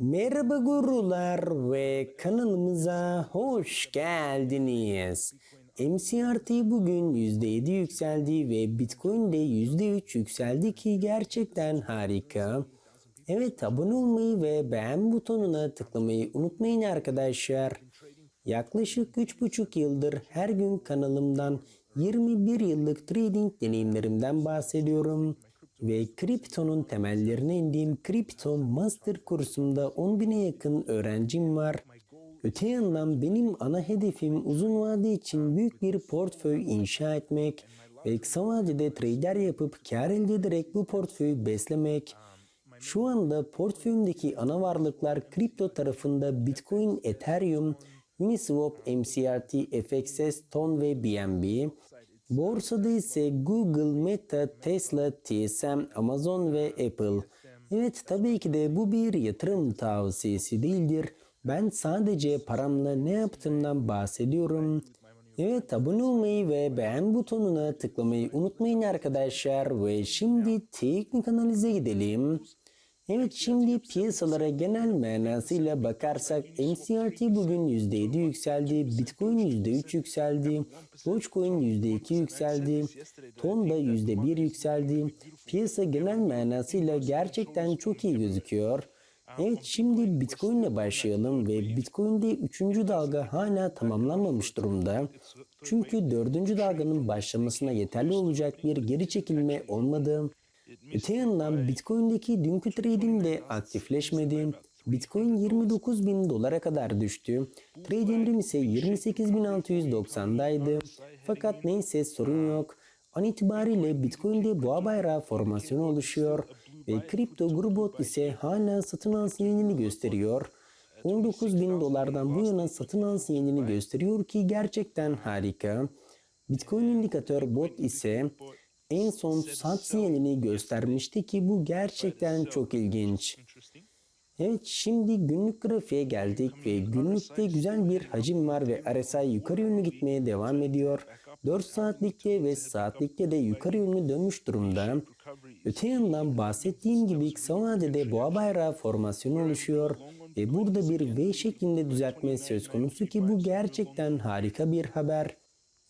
Merhaba gurular ve kanalımıza hoş geldiniz. MCRT bugün %7 yükseldi ve Bitcoin de %3 yükseldi ki gerçekten harika. Evet abone olmayı ve beğen butonuna tıklamayı unutmayın arkadaşlar. Yaklaşık 3,5 yıldır her gün kanalımdan 21 yıllık trading deneyimlerimden bahsediyorum. Ve kriptonun temellerine indiğim kripto master kursumda 10.000'e yakın öğrencim var. Öte yandan benim ana hedefim uzun vade için büyük bir portföy inşa etmek ve kısa vadede trader yapıp kar elde ederek bu portföyü beslemek. Şu anda portföyümdeki ana varlıklar kripto tarafında Bitcoin, Ethereum, Uniswap, MCRT, FXS, TON ve BNB. Borsada ise Google, Meta, Tesla, TSM, Amazon ve Apple. Evet tabii ki de bu bir yatırım tavsiyesi değildir. Ben sadece paramla ne yaptığımdan bahsediyorum. Evet abone olmayı ve beğen butonuna tıklamayı unutmayın arkadaşlar ve şimdi teknik analize gidelim. Evet şimdi piyasalara genel manasıyla bakarsak MCRT bugün %7 yükseldi, Bitcoin %3 yükseldi, Dogecoin %2 yükseldi, Ton da %1 yükseldi. Piyasa genel manasıyla gerçekten çok iyi gözüküyor. Evet şimdi Bitcoin ile başlayalım ve Bitcoin'de 3. dalga hala tamamlanmamış durumda. Çünkü 4. dalganın başlamasına yeterli olacak bir geri çekilme olmadı. Öte yandan Bitcoin'deki dünkü trading de aktifleşmedi. Bitcoin 29 bin dolara kadar düştü. Trading'im ise 28.690'daydı. Fakat neyse sorun yok. An itibariyle Bitcoin'de boğa bayrağı formasyonu oluşuyor ve kripto grubot ise hala satın al sinyalini gösteriyor. 19 bin dolardan bu yana satın al sinyalini gösteriyor ki gerçekten harika. Bitcoin indikatör bot ise en son sat sinyalini göstermişti ki bu gerçekten çok ilginç. Evet şimdi günlük grafiğe geldik ve günlükte güzel bir hacim var ve RSI yukarı yönlü gitmeye devam ediyor. 4 saatlikte ve saatlikte de yukarı yönlü dönmüş durumda. Öte yandan bahsettiğim gibi kısa vadede boğa bayrağı formasyonu oluşuyor ve burada bir V şeklinde düzeltme söz konusu ki bu gerçekten harika bir haber.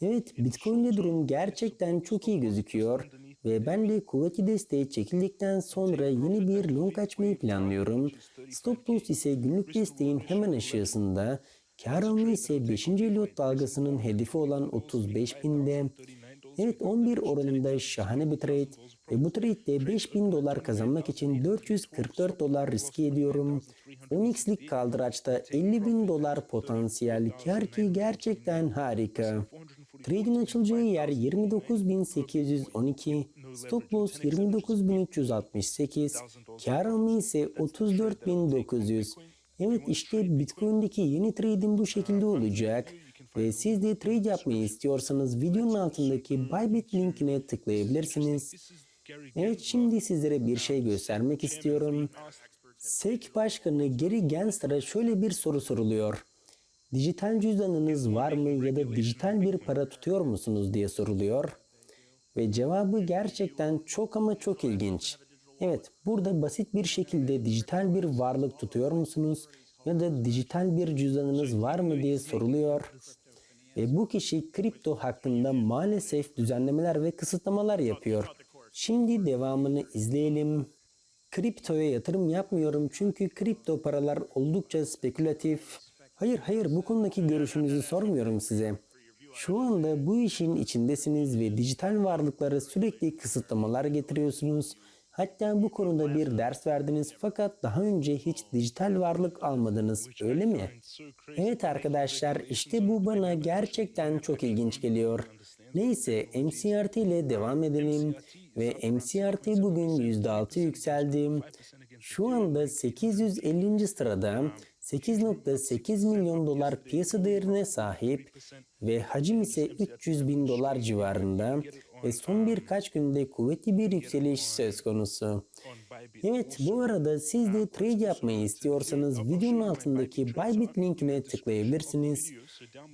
Evet Bitcoin'de durum gerçekten çok iyi gözüküyor ve ben de kuvvetli desteği çekildikten sonra yeni bir long açmayı planlıyorum. Stop loss ise günlük desteğin hemen aşağısında, kar alma ise 5. Elliot dalgasının hedefi olan 35 binde. Evet 11 oranında şahane bir trade ve bu trade'de 5000 dolar kazanmak için 444 dolar riske ediyorum. 10x'lik kaldıraçta 50 bin dolar potansiyel kar ki gerçekten harika. Trade'in açılacağı yer 29.812, stop loss 29.368, kar alma ise 34.900. Evet işte Bitcoin'deki yeni trade'in bu şekilde olacak. Ve siz de trade yapmayı istiyorsanız videonun altındaki Bybit linkine tıklayabilirsiniz. Evet şimdi sizlere bir şey göstermek istiyorum. SEC Başkanı Gary Gensler'a şöyle bir soru soruluyor. Dijital cüzdanınız var mı ya da dijital bir para tutuyor musunuz diye soruluyor. Ve cevabı gerçekten çok ama çok ilginç. Evet, burada basit bir şekilde dijital bir varlık tutuyor musunuz ya da dijital bir cüzdanınız var mı diye soruluyor. Ve bu kişi kripto hakkında maalesef düzenlemeler ve kısıtlamalar yapıyor. Şimdi devamını izleyelim. Kriptoya yatırım yapmıyorum çünkü kripto paralar oldukça spekülatif. Hayır hayır bu konudaki görüşünüzü sormuyorum size. Şu anda bu işin içindesiniz ve dijital varlıklara sürekli kısıtlamalar getiriyorsunuz. Hatta bu konuda bir ders verdiniz fakat daha önce hiç dijital varlık almadınız öyle mi? Evet arkadaşlar işte bu bana gerçekten çok ilginç geliyor. Neyse MCRT ile devam edelim ve MCRT bugün %6 yükseldi. Şu anda 850. sırada 8.8 milyon dolar piyasa değerine sahip ve hacim ise 300 bin dolar civarında ve son birkaç günde kuvvetli bir yükseliş söz konusu. Evet bu arada siz de trade yapmayı istiyorsanız videonun altındaki Bybit linkine tıklayabilirsiniz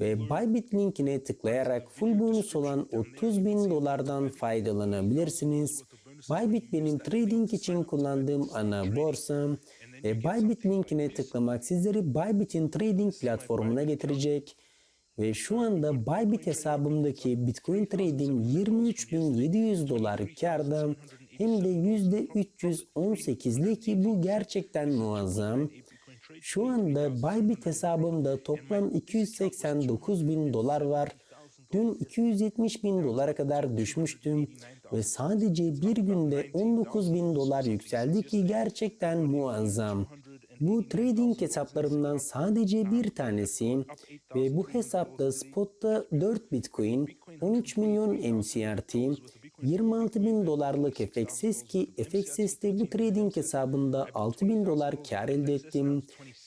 ve Bybit linkine tıklayarak full bonus olan 30 bin dolardan faydalanabilirsiniz. Bybit benim trading için kullandığım ana borsam ve Bybit linkine tıklamak sizleri Bybit'in trading platformuna getirecek. Ve şu anda Bybit hesabımdaki Bitcoin Trading 23.700 dolar karda hem de %318'li ki bu gerçekten muazzam. Şu anda Bybit hesabımda toplam 289 bin dolar var. Dün 270 bin dolara kadar düşmüştüm ve sadece bir günde 19 bin dolar yükseldi ki gerçekten muazzam. Bu trading hesaplarımdan sadece bir tanesi ve bu hesapta spotta 4 bitcoin, 13 milyon MCRT, 26 bin dolarlık FXS ki FXS'te bu trading hesabında 6 bin dolar kar elde ettim.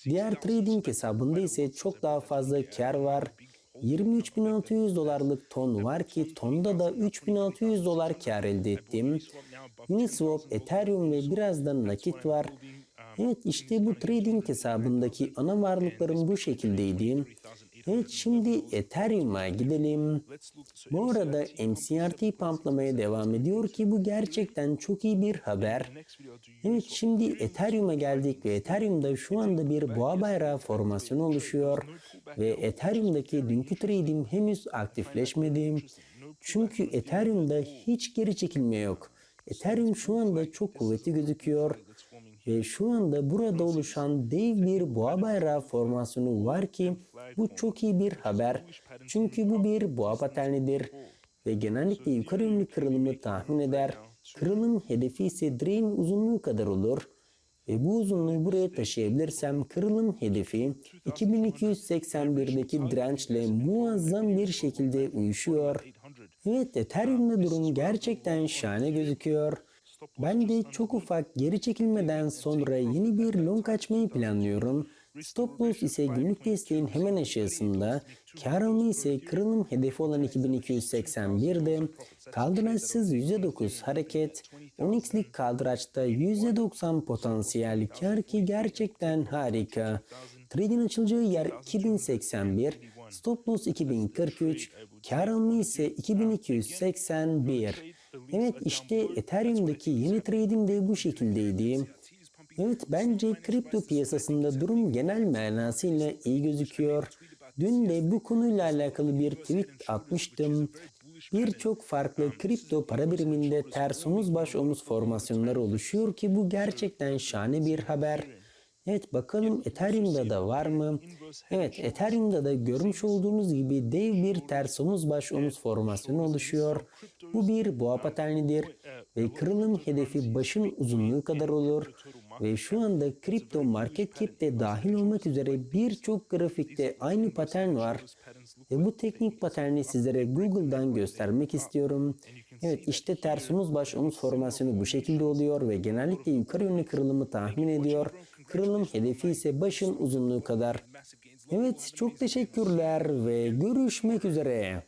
Diğer trading hesabında ise çok daha fazla kar var. 23.600 dolarlık ton var ki tonda da 3.600 dolar kar elde ettim. Uniswap, Ethereum ve biraz da nakit var. Evet işte bu trading hesabındaki ana varlıklarım bu şekildeydi. Evet şimdi Ethereum'a gidelim. Bu arada MCRT pamplamaya devam ediyor ki bu gerçekten çok iyi bir haber. Evet şimdi Ethereum'a geldik ve Ethereum'da şu anda bir boğa bayrağı formasyonu oluşuyor. Ve Ethereum'daki dünkü trade'im henüz aktifleşmedi. Çünkü Ethereum'da hiç geri çekilme yok. Ethereum şu anda çok kuvvetli gözüküyor. Ve şu anda burada oluşan dev bir boğa bayrağı formasyonu var ki bu çok iyi bir haber. Çünkü bu bir boğa paternidir ve genellikle yukarı yönlü kırılımı tahmin eder. Kırılım hedefi ise direğin uzunluğu kadar olur. Ve bu uzunluğu buraya taşıyabilirsem kırılım hedefi 2281'deki dirençle muazzam bir şekilde uyuşuyor. Evet Ethereum'da durum gerçekten şahane gözüküyor. Ben de çok ufak geri çekilmeden sonra yeni bir long açmayı planlıyorum. Stop loss ise günlük desteğin hemen aşağısında, kar alma ise kırılım hedefi olan 2281'de, kaldıraçsız %9 hareket, 10x'lik kaldıraçta %90 potansiyel kar ki gerçekten harika. Trade'in açılacağı yer 2081, stop loss 2043, kar alma ise 2281. Evet işte Ethereum'daki yeni trade'im de bu şekildeydi. Evet bence kripto piyasasında durum genel manasıyla iyi gözüküyor. Dün de bu konuyla alakalı bir tweet atmıştım. Birçok farklı kripto para biriminde ters omuz baş omuz formasyonları oluşuyor ki bu gerçekten şahane bir haber. Evet bakalım Ethereum'da da var mı? Evet Ethereum'da da görmüş olduğunuz gibi dev bir ters omuz baş omuz formasyonu oluşuyor. Bu bir boğa paternidir ve kırılım hedefi başın uzunluğu kadar olur. Ve şu anda kripto market cap'te dahil olmak üzere birçok grafikte aynı patern var. Ve bu teknik paterni sizlere Google'dan göstermek istiyorum. Evet işte ters omuz baş omuz formasyonu bu şekilde oluyor ve genellikle yukarı yönlü kırılımı tahmin ediyor. Kırılım hedefi ise başın uzunluğu kadar. Evet çok teşekkürler ve görüşmek üzere.